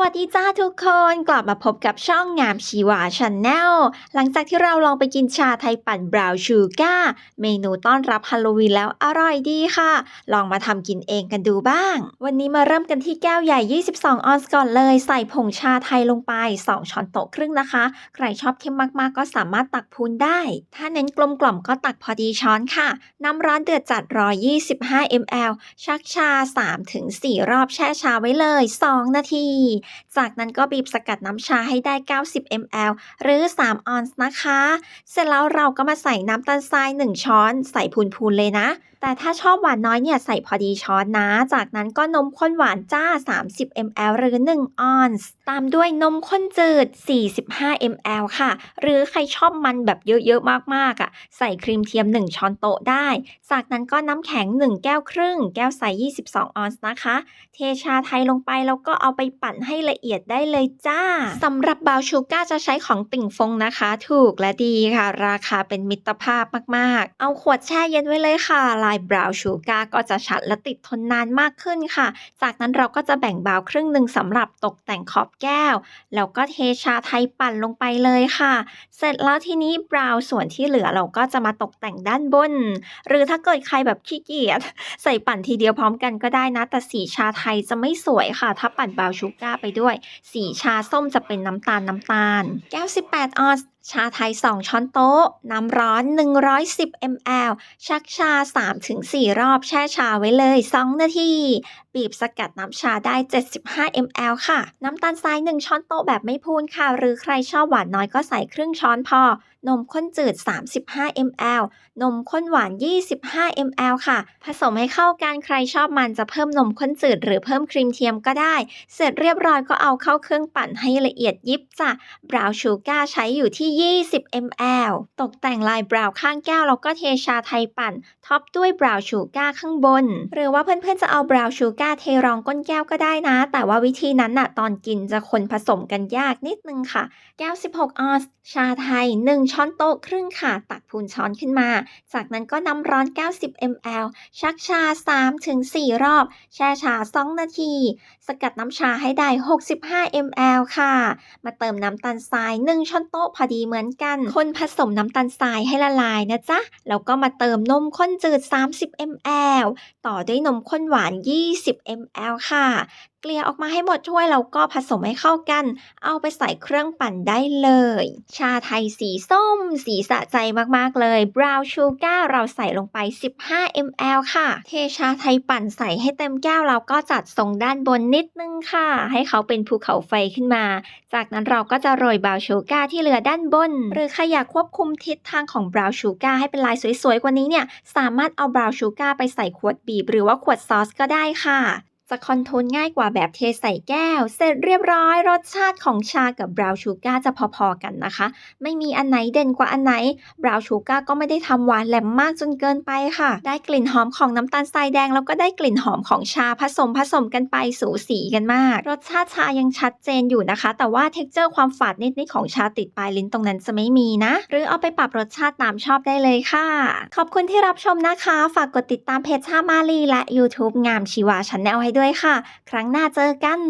วัสดีจ้าทุกคนกลับมาพบกับช่องงามชีวาช n แนลหลังจากที่เราลองไปกินชาไทยปั่นบราวน์ชูการ์เมนูต้อนรับฮาโลวีนแล้วอร่อยดีค่ะ ลองมาทำกินเองกันดูบ้าง วันนี้มาเริ่มกันที่แก้วใหญ่ 22 ออนซ์ก่อนเลย ใส่ผงชาไทยลงไป 2 ช้อนโต๊ะครึ่งนะคะ ใครชอบเข้มมากๆ ก็สามารถตักพูนได้ ถ้าเน้นกลมกล่อมก็ตักพอดีช้อนค่ะ น้ำร้อนเดือดจัดรอ25 ml ชักชา 3-4 รอบแช่ชาไว้เลย 2 นาทีจากนั้นก็บีบสกัดน้ำชาให้ได้ 90 ml หรือ 3 ออนซ์นะคะ เสร็จแล้วเราก็มาใส่น้ำตาลทราย 1 ช้อน ใส่พูนๆเลยนะ แต่ถ้าชอบหวานน้อยเนี่ยใส่พอดีช้อนนะ จากนั้นก็นมข้นหวานจ้า 30 ml หรือ 1 ออนซ์ ตามด้วยนมข้นจืด 45 ml ค่ะ หรือใครชอบมันแบบเยอะๆ มากๆอะ ใส่ครีมเทียม 1 ช้อนโต๊ะได้ จากนั้นก็น้ำแข็ง 1 แก้วครึ่ง แก้วใส่22 ออนซ์นะคะ เทชาไทยลงไปแล้วก็เอาไปปั่นให้ละเอียดได้เลยจ้า สำหรับบาวชูการ์จะใช้ของติ่งฟงนะคะ ถูกและดีค่ะ ราคาเป็นมิตรภาพมากๆ เอาขวดแช่เย็นไว้เลยค่ะลายบราวน์ชูการ์ก็จะชัดและติดทนนานมากขึ้นค่ะ จากนั้นเราก็จะแบ่งบราวนครึ่งหนึ่งสำหรับตกแต่งขอบแก้ว แล้วก็เทชาไทยปั่นลงไปเลยค่ะ เสร็จแล้วทีนี้บราวน์ส่วนที่เหลือเราก็จะมาตกแต่งด้านบน หรือถ้าเกิดใครแบบขี้เกียจใส่ปั่นทีเดียวพร้อมกันก็ได้นะ แต่สีชาไทยจะไม่สวยค่ะ ถ้าปั่นบราวน์ชูการ์ไปด้วย สีชาส้มจะเป็นน้ำตาลน้ำตาล แก้ว 18 ออนซ์ ชาไทย 2 ช้อนโต๊ะ น้ำร้อน 110 ml ชักชา 3-4 รอบแช่ชาไว้เลย 2 นาที บีบสกัดน้ำชาได้ 75 ml ค่ะ น้ำตาลทราย 1 ช้อนโต๊ะแบบไม่พูนค่ะ หรือใครชอบหวานน้อยก็ใส่ครึ่งช้อนพอ นมข้นจืด 35 ml นมข้นหวาน 25 ml ค่ะ ผสมให้เข้ากันใครชอบมันจะเพิ่มนมข้นจืด หรือเพิ่มครีมเทียมก็ได้ เสร็จเรียบร้อยก็เอาเข้าเครื่องปั่นให้ละเอียดยิบจ้ะบราวน์ชูการ์ใช้อยู่ที่20 ml ตกแต่งลายบราวน์ข้างแก้วแล้วก็เทชาไทยปั่น ท็อปด้วยบราวน์ชูการ์ข้างบน หรือว่าเพื่อนๆจะเอาบราวน์ชูการ์เทรองก้นแก้วก็ได้นะ แต่ว่าวิธีนั้นน่ะตอนกินจะคนผสมกันยากนิดนึงค่ะ แก้ว 16 ออนซ์ชาไทย 1 ช้อนโต๊ะครึ่งค่ะ ตักพูนช้อนขึ้นมา จากนั้นก็น้ำร้อน 90 ml ชักชา 3-4 รอบ แช่ชา 2 นาที สกัดน้ำชาให้ได้ 65 ml ค่ะ มาเติมน้ำตาลทราย 1 ช้อนโต๊ะพอดีเหมือนกัน คนผสมน้ำตาลทรายให้ละลายนะจ๊ะ แล้วก็มาเติมนมข้นจืด 30 ml ต่อด้วยนมข้นหวาน 20 ml ค่ะ กลี่ยออกมาให้หมดถ้วยแล้วก็ผสมให้เข้ากัน เอาไปใส่เครื่องปั่นได้เลย ชาไทยสีส้ม สีสะใจมากๆเลยบราวน์ชูการ์เราใส่ลงไป 15 ml ค่ะ เทชาไทยปั่นใส่ให้เต็มแก้วแล้วก็จัดทรงด้านบนนิดนึงค่ะ ให้เขาเป็นภูเขาไฟขึ้นมา จากนั้นเราก็จะโรยบราวน์ชูการ์ที่เหลือด้านบน หรือใครอยากควบคุมทิศทางของบราวน์ชูการ์ให้เป็นลายสวยๆกว่านี้เนี่ยสามารถเอาบราวน์ชูการ์ไปใส่ขวดบีบ หรือว่าขวดซอสก็ได้ค่ะ จะคอนโทรลง่ายกว่าแบบเทใส่แก้ว เสร็จเรียบร้อยรสชาติของชากับบราวน์ชูการ์จะพอๆกันนะคะ ไม่มีอันไหนเด่นกว่าอันไหนบราวน์ชูการ์ก็ไม่ได้ทำหวานแหลมมากจนเกินไปค่ะ ได้กลิ่นหอมของน้ำตาลทรายแดง แล้วก็ได้กลิ่นหอมของชาผสมผสมกันไปสูสีกันมาก รสชาติชายังชัดเจนอยู่นะคะ แต่ว่าเท็กเจอร์ความฝาดนิดๆของชาติดปลายลิ้นตรงนั้นจะไม่มีนะ หรือเอาไปปรับรสชาติตามชอบได้เลยค่ะ ขอบคุณที่รับชมนะคะ ฝากกดติดตามเพจชามาลีและ YouTube งามชีวาช n แนลให้ด้วยค่ะ ครั้งหน้าเจอกัน